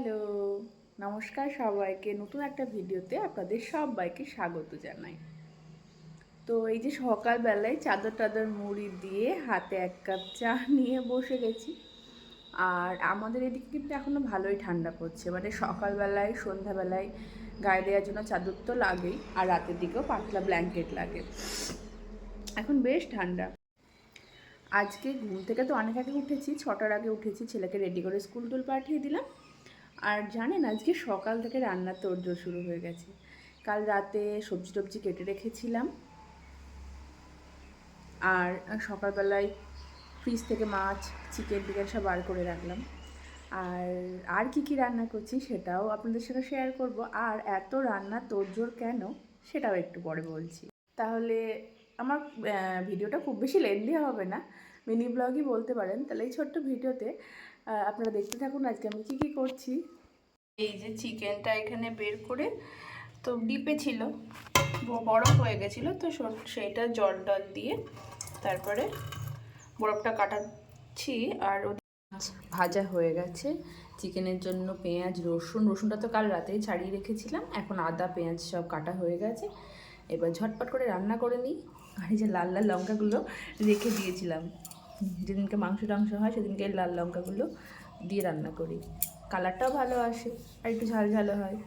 Hello, নমস্কার সবাইকে। নতুন একটা ভিডিওতে আপনাদের সবাইকে স্বাগত জানাই। তো এই যে সকালবেলায় চাদর টাদর মুড়ি দিয়ে হাতে এক কাপ চা নিয়ে বসে গেছি। আর আমাদের এদিকে কিন্তু এখনও ভালোই ঠান্ডা পড়ছে। মানে সকালবেলায়, সন্ধ্যাবেলায় গায়ে দেওয়ার জন্য চাদর তো লাগেই, আর রাতের দিকেও পাতলা ব্ল্যাঙ্কেট লাগে। এখন বেশ ঠান্ডা। আজকে ঘুম থেকে তো অনেক আগে উঠেছি, ছটার আগে উঠেছি, ছেলেকে রেডি করে স্কুল টুল পাঠিয়ে দিলাম। আর জানেন, আজকে সকাল থেকে রান্নার তোড়জোড় শুরু হয়ে গেছে। কাল রাতে সবজি টবজি কেটে রেখেছিলাম। আর সকালবেলায় ফ্রিজ থেকে মাছ চিকেন টিকেন সব বার করে রাখলাম। আর আর কি কি রান্না করছি সেটাও আপনাদের সাথে শেয়ার করব। আর এত রান্না তোড়জোড় কেন সেটাও একটু পরে বলছি। তাহলে আমার ভিডিওটা খুব বেশি লেন্দি হবে না। মিনি ব্লগই বলতে পারেন। তাহলে এই ছোট্ট ভিডিওতে আপনারা দেখতে থাকুন আজকে আমি কী কী করছি। এই যে চিকেনটা এখানে বের করে তো ডিপে ছিল বরফ হয়ে গেছিল, তো সেইটা জল টল দিয়ে তারপরে বরফটা কাটাচ্ছি আর ভাজা হয়ে গেছে। চিকেনের জন্য পেঁয়াজ, রসুন, রসুনটা তো কাল রাতেই ছাড়িয়ে রেখেছিলাম, এখন আদা, পেঁয়াজ সব কাটা হয়ে গেছে। এবার ঝটপট করে রান্না করে নিই। আর এই যে লাল লাল লঙ্কাগুলো রেখে দিয়েছিলাম। যেদিনকে মাংস টাংস হয়, সেদিনকে লাল লঙ্কাগুলো দিয়ে রান্না করি। কালারটাও ভালো আসে, আর একটু ঝাল ঝালও হয়।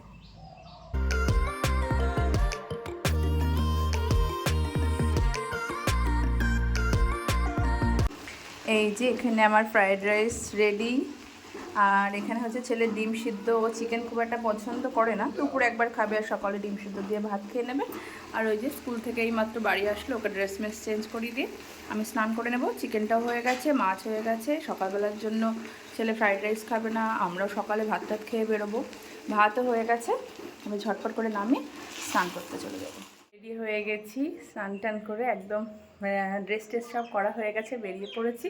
এই যে এখানে আমার ফ্রায়েড রাইস রেডি। আর এখানে হচ্ছে ছেলে ডিম সিদ্ধ ও চিকেন খুব একটা পছন্দ করে না। দুপুরে একবার খাবে আর সকালে ডিম সিদ্ধ দিয়ে ভাত খেয়ে নেবে। আর ওই যে স্কুল থেকে এই মাত্র বাড়ি আসলো, ওকে ড্রেস মেস চেঞ্জ করিয়ে দিয়ে আমি স্নান করে নেব। চিকেনটাও হয়ে গেছে, মাছ হয়ে গেছে। সকালবেলার জন্য ছেলে ফ্রাইড রাইস খাবে না, আমরাও সকালে ভাত টাত খেয়ে বেরোবো। ভাতও হয়ে গেছে, আমি ঝটপট করে নামিয়ে স্নান করতে চলে যাব। রেডি হয়ে গেছি, স্নান টান করে একদম ড্রেস ট্রেস সব করা হয়ে গেছে, বেরিয়ে পড়েছি।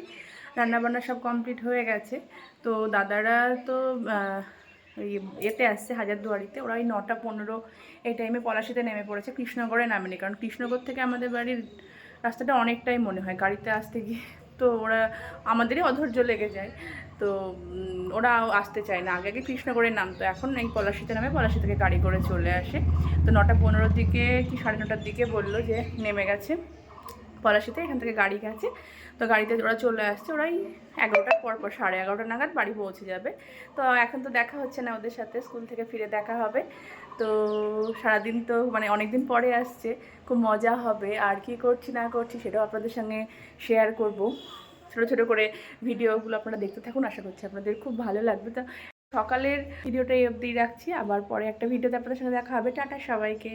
রান্নাবান্না সব কমপ্লিট হয়ে গেছে। তো দাদারা তো এতে আসছে হাজারদুয়ারিতে ওরা ওই নটা পনেরো এই টাইমে পলাশিতে নেমে পড়েছে, কৃষ্ণগড়ে নামেনি, কারণ কৃষ্ণগড় থেকে আমাদের বাড়ির রাস্তাটা অনেকটাই মনে হয়, গাড়িতে আসতে গিয়ে। তো ওরা আমাদেরই অধৈর্য লেগে যায়। তো ওরা আসতে চায় না। আগে আগে কৃষ্ণগড়ে নামতো, এখন এই পলাশিতে নামে, পলাশি থেকে গাড়ি করে চলে আসে। তো নটা পনেরোর দিকে কি সাড়ে নটার দিকে বলল যে নেমে গেছে পলাশিতে, এখান থেকে গাড়ি গেছে। তো গাড়িতে ওরা চলে আসছে, ওরাই এগারোটার পর পর, সাড়ে এগারোটা নাগাদ বাড়ি পৌঁছে যাবে। তো এখন তো দেখা হচ্ছে না ওদের সাথে, স্কুল থেকে ফিরে দেখা হবে। তো সারাদিন তো মানে অনেক দিন পরে আসছে, খুব মজা হবে। আর কি করছি না করছি সেটাও আপনাদের সঙ্গে শেয়ার করব। ছোটো ছোটো করে ভিডিওগুলো আপনারা দেখতে থাকুন, আশা করছি আপনাদের খুব ভালো লাগবে। তো সকালের ভিডিওটা এই অবধি রাখছি, আবার পরে একটা ভিডিওতে আপনাদের সঙ্গে দেখা হবে। টাটা সবাইকে।